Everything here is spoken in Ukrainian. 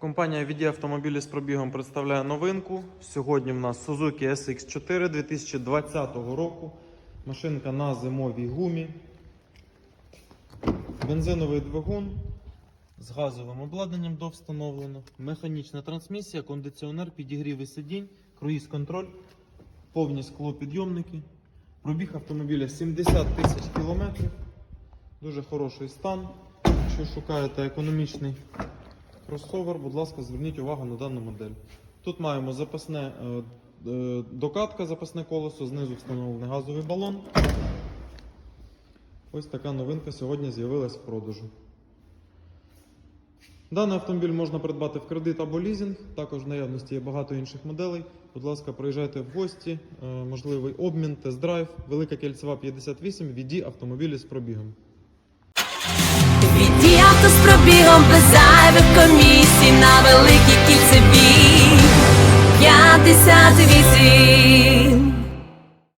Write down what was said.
Компанія VD автомобілі з пробігом представляє новинку. Сьогодні в нас Suzuki SX4 2020 року. Машинка на зимовій гумі. Бензиновий двигун з газовим обладнанням довстановлено. Механічна трансмісія, кондиціонер, підігріви сидінь, круїз контроль, повні склопідйомники. Пробіг автомобіля 70 тисяч кілометрів. Дуже хороший стан. Якщо шукаєте економічний кросовер, будь ласка, зверніть увагу на дану модель. Тут маємо запасне е, е, докатка, запасне колесо, знизу встановлений газовий балон. Ось така новинка сьогодні з'явилась в продажу. Даний автомобіль можна придбати в кредит або лізинг. Також в наявності є багато інших моделей. Будь ласка, приїжджайте в гості, е, можливий обмін, тест-драйв, Велика Кільцева 58, VD автомобілі з пробігом. З пробігом без зайвих комісій. На великій кільцевій 58